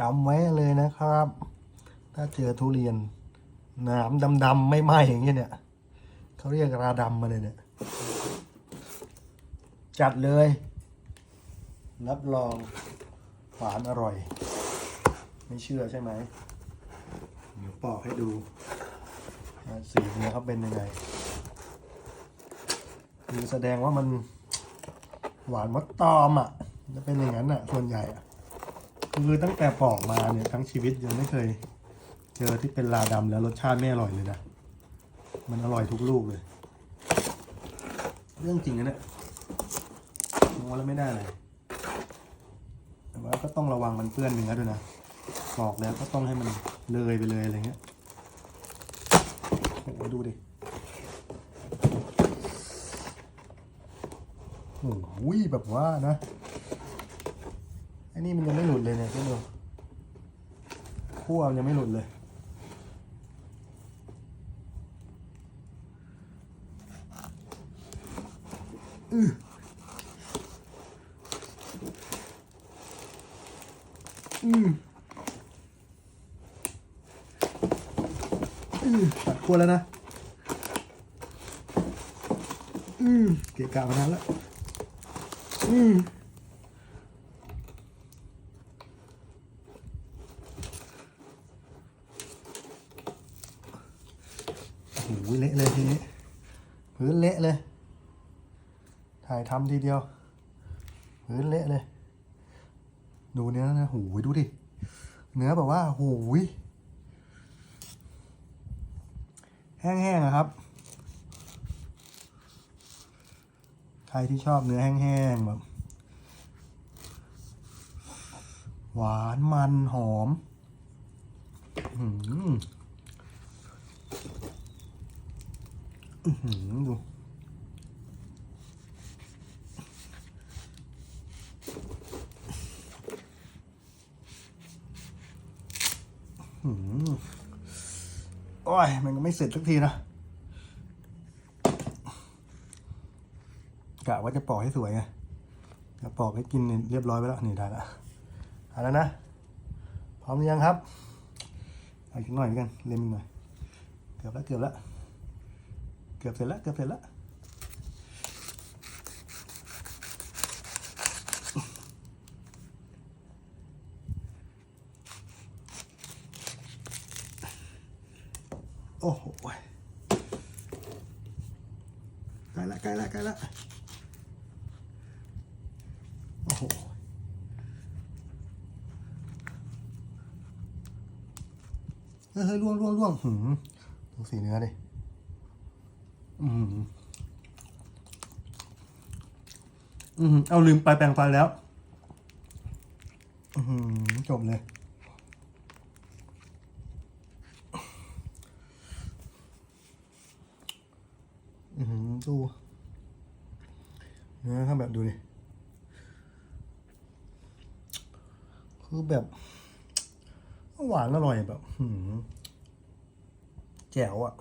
จำไว้เลยนะครับ ถ้าเจอทุเรียนหนามดำๆไม่ไหม้อย่างเงี้ยเนี่ยเขาเรียกราดำมาเลยเนี่ย จัดเลย รับรองหวานอร่อย ไม่เชื่อใช่ไหมเดี๋ยวปอกให้ดูสีเนื้อเขาเป็นยังไงคือแสดงว่ามันหวานมดตอมอะจะเป็นอย่างนั้นอะ ส่วนใหญ่อะ คือตั้งแต่ปอกมาเนี่ยทั้งชีวิตยังไม่เคย เจอที่เป็นลาดำแล้วรสชาติไม่อร่อยเลยนะ มันอร่อยทุกลูกเลย เรื่องจริงนะเนี่ยมองแล้วไม่ได้เลยแต่ว่าก็ต้องระวังมันเปื้อนเนื้อด้วยนะปอกแล้วก็ต้องให้มันเลยไปเลยอะไรเงี้ยโอ้ดูดิโอ้โหแบบว่านะ ไอ้นี่มันยังไม่หลุดเลยเนี่ยพี่ดูขั้วมันยังไม่หลุดเลยอืมอืมตัดขั้วแล้วนะอืมเกะกะมานานแล้วอืมโอ้โหเละเลยทีนี้พื้นเละเลย ถ่ายทำทีเดียวพื้นเละเลย ดูเนื้อนะหูยดูดิ เนื้อแบบว่าหูยแห้งๆอะครับ ใครที่ชอบเนื้อแห้งๆแบบ หวานมันหอม อื้อหืออื้อหือ ดูหืมโอ้ย มันก็ไม่เสร็จสักทีนะกะว่าจะปอกให้สวยไงจะปอกให้กินเรียบร้อยไปแล้ว นี่ได้ละเอาแล้วนะ พร้อมหรือยังครับเอาอีกหน่อยกัน เล็มหน่อย เกือบแล้วเกือบแล้ว เกือบเสร็จแล้วเกือบเสร็จแล้วโอ้โหใกล้ละใกล้ละใกล้ละโอ้โหเฮ้ยเฮ้ยล่วงล่วงล่วงหืมดูสีเนื้อดิ อืม อืม เอาลืมไปแปรงฟันแล้ว อืมจบเลย อือหือดูเนื้อครับแบบดูดิ คือแบบ หวานอร่อยแบบ หืมแจ๋วอะ่ะ